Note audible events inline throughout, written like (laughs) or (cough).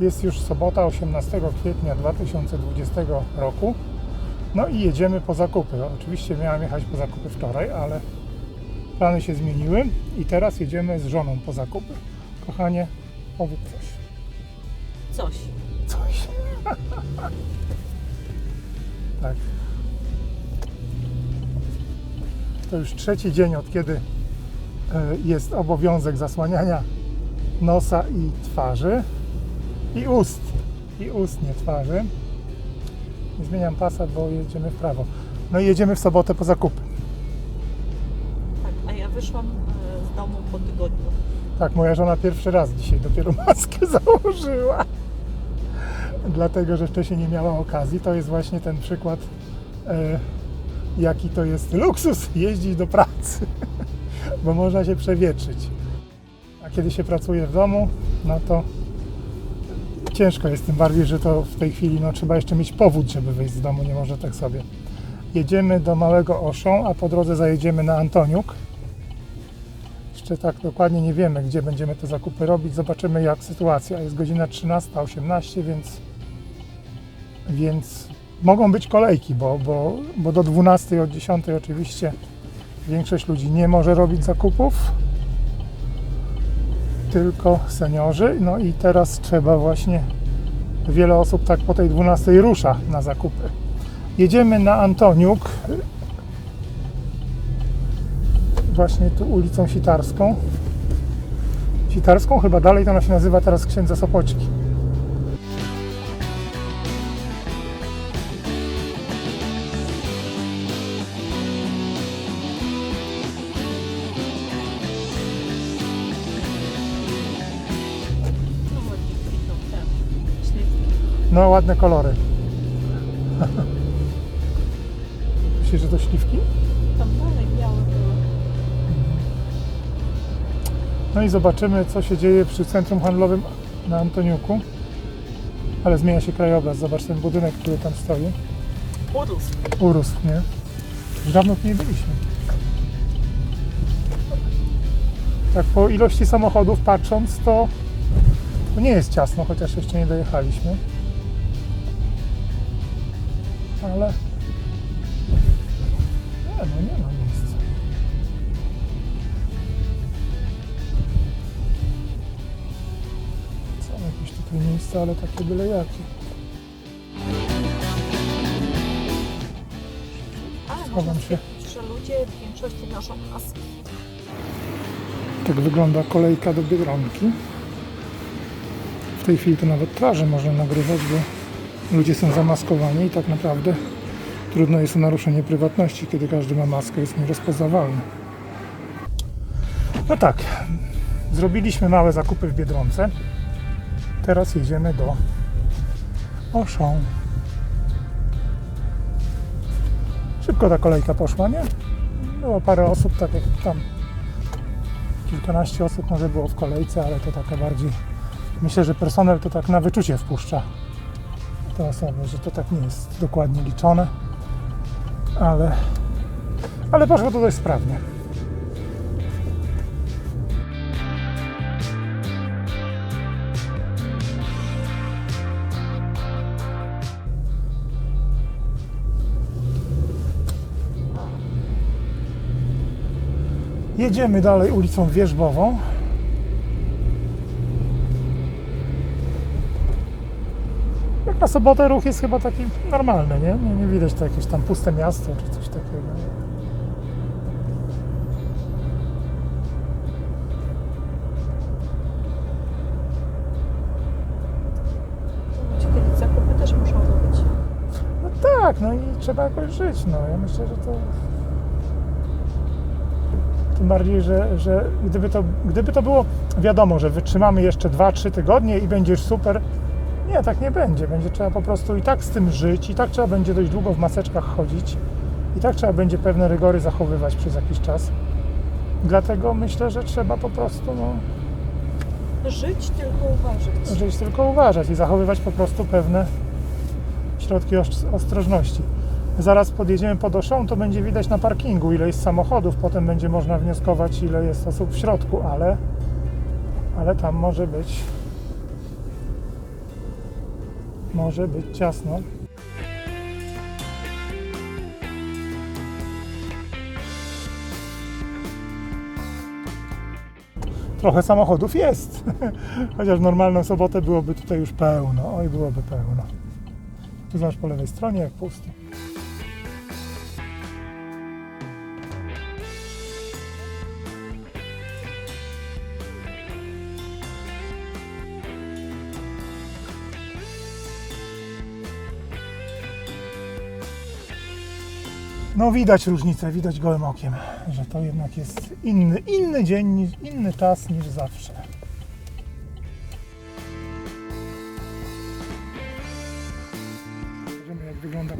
Jest już sobota 18 kwietnia 2020 roku. No i jedziemy po zakupy. Oczywiście miałem jechać po zakupy wczoraj, ale plany się zmieniły i teraz jedziemy z żoną po zakupy. Kochanie, powiedz coś. Coś. Coś. tak. To już trzeci dzień, od kiedy e, jest obowiązek zasłaniania nosa i twarzy i ust. I ust, nie twarzy. Nie zmieniam pasa, bo jedziemy w prawo. No i jedziemy w sobotę po zakupy. Tak, a ja wyszłam e, z domu po tygodniu. Tak, moja żona pierwszy raz dzisiaj dopiero (laughs) maskę założyła. Dlatego, że wcześniej nie miała okazji. To jest właśnie ten przykład, e, jaki to jest luksus (laughs) jeździć do pracy, (laughs) bo można się przewietrzyć. A kiedy się pracuje w domu, no to ciężko jest, tym bardziej, że to w tej chwili no, trzeba jeszcze mieć powód, żeby wyjść z domu, nie może tak sobie. Jedziemy do Małego Oszą, a po drodze zajedziemy na Antoniuk. Jeszcze tak dokładnie nie wiemy, gdzie będziemy te zakupy robić. Zobaczymy, jak sytuacja. Jest godzina 13.18, więc, więc mogą być kolejki, bo, bo, bo do 12 od 10 oczywiście większość ludzi nie może robić zakupów, tylko seniorzy. No i teraz trzeba właśnie, wiele osób tak po tej 12 rusza na zakupy. Jedziemy na Antoniuk, właśnie tu ulicą Sitarską. Sitarską chyba dalej to ona się nazywa teraz Księdza Sopoćki. No ładne kolory. Myślisz, że to śliwki? Tam dalej białe były. No i zobaczymy, co się dzieje przy centrum handlowym na Antoniuku. Ale zmienia się krajobraz. Zobacz ten budynek, który tam stoi. Urósł. Urósł, nie? Już dawno tu nie byliśmy. Tak po ilości samochodów patrząc, to, to nie jest ciasno, chociaż jeszcze nie dojechaliśmy. Ale nie, no nie ma miejsca. Są jakieś tutaj miejsca, ale takie byle jakie. Ale można się. stwierdzić, że ludzie w większości noszą maski. Tak wygląda kolejka do Biedronki. W tej chwili to nawet twarze można nagrywać, bo ludzie są zamaskowani i tak naprawdę trudno jest o naruszenie prywatności, kiedy każdy ma maskę, jest nierozpoznawalny. No tak, zrobiliśmy małe zakupy w Biedronce. Teraz jedziemy do Auchan. Szybko ta kolejka poszła, nie? Było parę osób, tak jak tam kilkanaście osób może było w kolejce, ale to taka bardziej. Myślę, że personel to tak na wyczucie wpuszcza te osoby, że to tak nie jest dokładnie liczone, ale, ale poszło to dość sprawnie. Jedziemy dalej ulicą Wierzbową. Na sobotę ruch jest chyba taki normalny, nie? Nie, nie widać to jakieś tam puste miasto czy coś takiego. Zakupy też muszą robić. No tak, no i trzeba jakoś żyć, no. Ja myślę, że to... Tym bardziej, że, że gdyby, to, gdyby to było wiadomo, że wytrzymamy jeszcze 2-3 tygodnie i będziesz super, nie, tak nie będzie. Będzie trzeba po prostu i tak z tym żyć, i tak trzeba będzie dość długo w maseczkach chodzić, i tak trzeba będzie pewne rygory zachowywać przez jakiś czas. Dlatego myślę, że trzeba po prostu no, Żyć, tylko uważać. żyć tylko uważać i zachowywać po prostu pewne środki os- ostrożności. Zaraz podjedziemy pod Oszą, to będzie widać na parkingu, ile jest samochodów, potem będzie można wnioskować, ile jest osób w środku, ale, ale tam może być może być ciasno. Trochę samochodów jest, (laughs) chociaż normalną sobotę byłoby tutaj już pełno, oj byłoby pełno. Tu zobacz po lewej stronie jak pusty. No widać różnicę, widać gołym okiem, że to jednak jest inny, inny dzień, inny czas niż zawsze. Zobaczymy jak wygląda,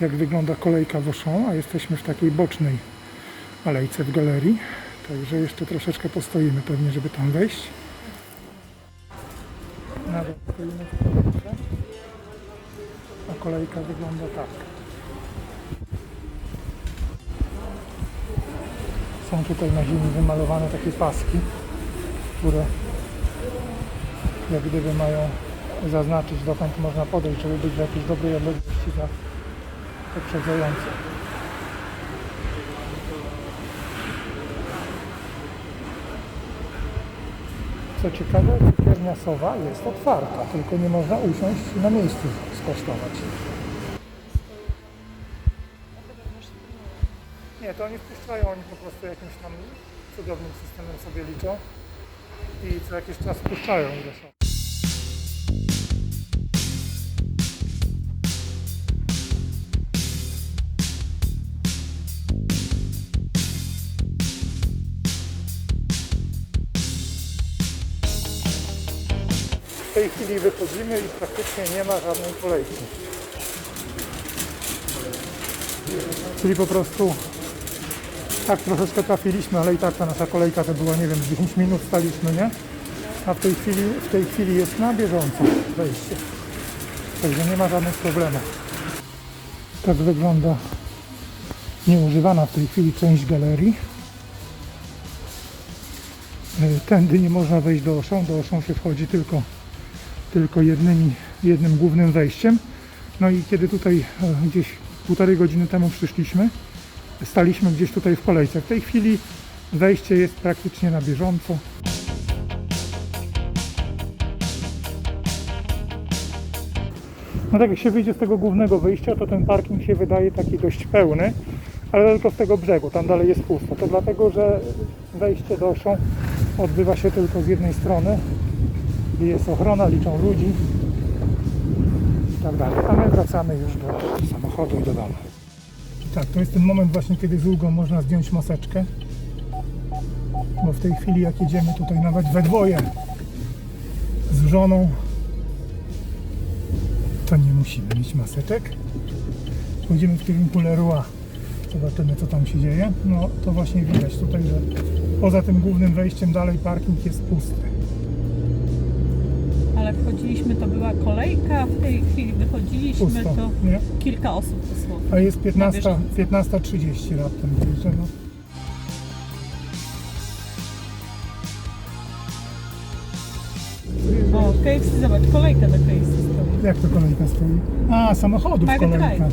jak wygląda kolejka w Auchan, a jesteśmy w takiej bocznej alejce w galerii, także jeszcze troszeczkę postoimy pewnie, żeby tam wejść. Nawet a kolejka wygląda tak. Są tutaj na ziemi wymalowane takie paski, które jak gdyby mają zaznaczyć dokąd można podejść, żeby być w jakiejś dobrej odległości za poprzedzającym. Co ciekawe, cukiernia Sowa jest otwarta, tylko nie można usiąść na miejscu skosztować. Nie, to oni wpuszczają, oni po prostu jakimś tam cudownym systemem sobie liczą i co jakiś czas wpuszczają są. W tej chwili wychodzimy i praktycznie nie ma żadnej kolejki. Czyli po prostu tak troszeczkę trafiliśmy, ale i tak ta nasza kolejka to była, nie wiem, 10 minut staliśmy, nie? A w tej chwili, w tej chwili jest na bieżąco wejście. Także nie ma żadnych problemów. Tak wygląda nieużywana w tej chwili część galerii. E, Tędy nie można wejść do Oszą. Do Oszą się wchodzi tylko, tylko jednymi, jednym głównym wejściem. No i kiedy tutaj e, gdzieś półtorej godziny temu przyszliśmy, staliśmy gdzieś tutaj w kolejce. W tej chwili wejście jest praktycznie na bieżąco. No tak jak się wyjdzie z tego głównego wyjścia, to ten parking się wydaje taki dość pełny, ale tylko z tego brzegu, tam dalej jest pusto. To dlatego, że wejście do Oszą odbywa się tylko z jednej strony, gdzie jest ochrona, liczą ludzi i tak dalej. A my wracamy już do samochodu i do domu. Tak, to jest ten moment właśnie, kiedy z ulgą można zdjąć maseczkę. Bo w tej chwili jak jedziemy tutaj nawet we dwoje z żoną, to nie musimy mieć maseczek. Pójdziemy w kierunku Leroy. Zobaczymy co tam się dzieje. No to właśnie widać tutaj, że poza tym głównym wejściem dalej parking jest pusty. Ale wchodziliśmy, to była kolejka, w tej chwili wychodziliśmy, Pusto, to nie? kilka osób. A jest Na 15, bieżąco. 15.30 raptem. Także no. O, KFC, zobacz, kolejka do KFC stoi. Jak to kolejka stoi? A, samochodów Mac kolejka. Drive.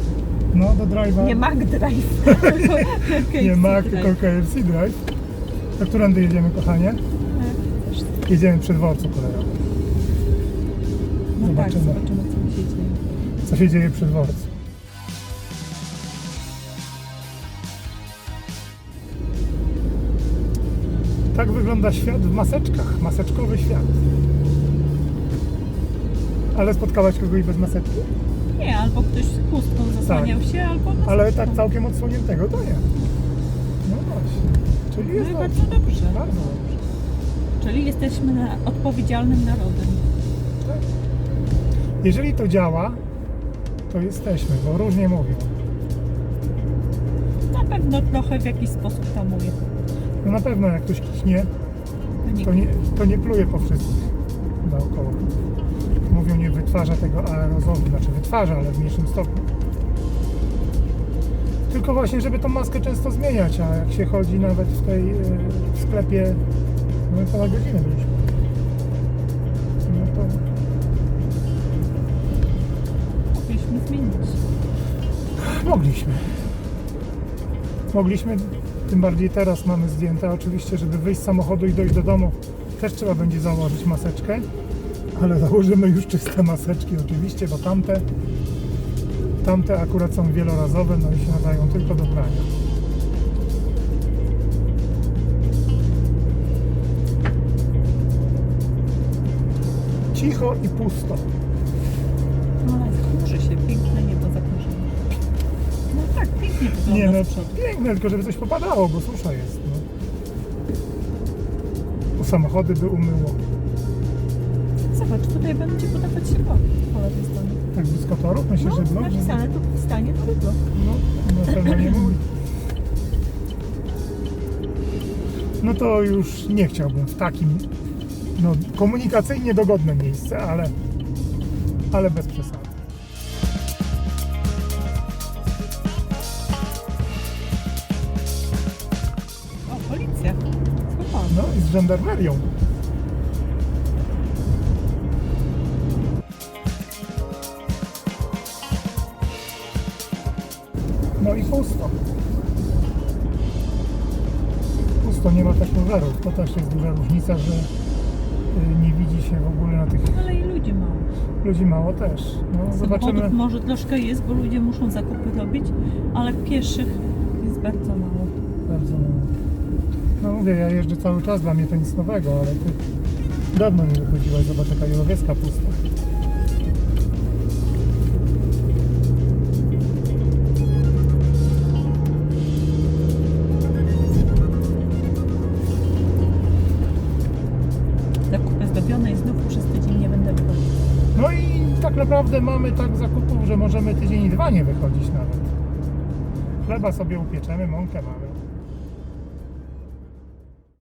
No do drive'a. Nie Mac (laughs) Drive, tylko KFC Nie Mac, Drive. tylko KFC Drive. A którędy jedziemy, kochanie? Tak, Jedziemy przy dworcu kolejowym. No tak, Zobaczymy. zobaczymy co się dzieje. Co się dzieje przy dworcu? Tak wygląda świat w maseczkach. Maseczkowy świat. Ale spotkałaś kogoś bez maseczki? Nie, albo ktoś z chustką zasłaniał się, albo Tak. Ale tak całkiem odsłoniętego to nie. No właśnie. Czyli No jest i dobrze. bardzo dobrze. Bardzo dobrze. Czyli jesteśmy na odpowiedzialnym narodem. Jeżeli to działa, to jesteśmy, bo różnie mówią. Na pewno trochę w jakiś sposób tamuje. No na pewno jak ktoś kichnie, to nie, to nie pluje po wszystkich naokoło. Mówią, nie wytwarza tego aerozolu, znaczy wytwarza, ale w mniejszym stopniu. Tylko właśnie, żeby tą maskę często zmieniać, a jak się chodzi nawet w tej e, w sklepie, no ponad godzinę byliśmy. No zmienić. Mogliśmy. Mogliśmy tym bardziej teraz mamy zdjęte. Oczywiście, żeby wyjść z samochodu i dojść do domu, też trzeba będzie założyć maseczkę. Ale założymy już czyste maseczki oczywiście, bo tamte, tamte akurat są wielorazowe, no i się nadają tylko do prania. Cicho i pusto. Nie no, piękne, tylko żeby coś popadało, bo susza jest. No. Samochody by umyło. Zobacz, tutaj będzie podawać się po, po lewej stronie. Tak blisko torów, myślę, No, że blok. napisane tu stanie trudno. No, na pewno nie mówi. No to już nie chciałbym w takim no, komunikacyjnie dogodne miejsce, ale, ale bez przesady. Żandarmerią. No i pusto. Pusto, nie ma technowerów. To też jest duża różnica, że y, nie widzi się w ogóle na tych Ale i ludzi mało. ludzi mało też. No, zobaczymy. Może troszkę jest, bo ludzie muszą zakupy robić, ale pieszych jest bardzo mało. Bardzo mało. No mówię, ja jeżdżę cały czas, dla mnie to nic nowego, ale ty dawno nie wychodziłaś, zobacz jaka Jelowiecka pusta. Zakupy zdobione i znów przez tydzień nie będę wychodzić. No i tak naprawdę mamy tak zakupów, że możemy tydzień i dwa nie wychodzić nawet. Chleba sobie upieczemy, mąkę mamy.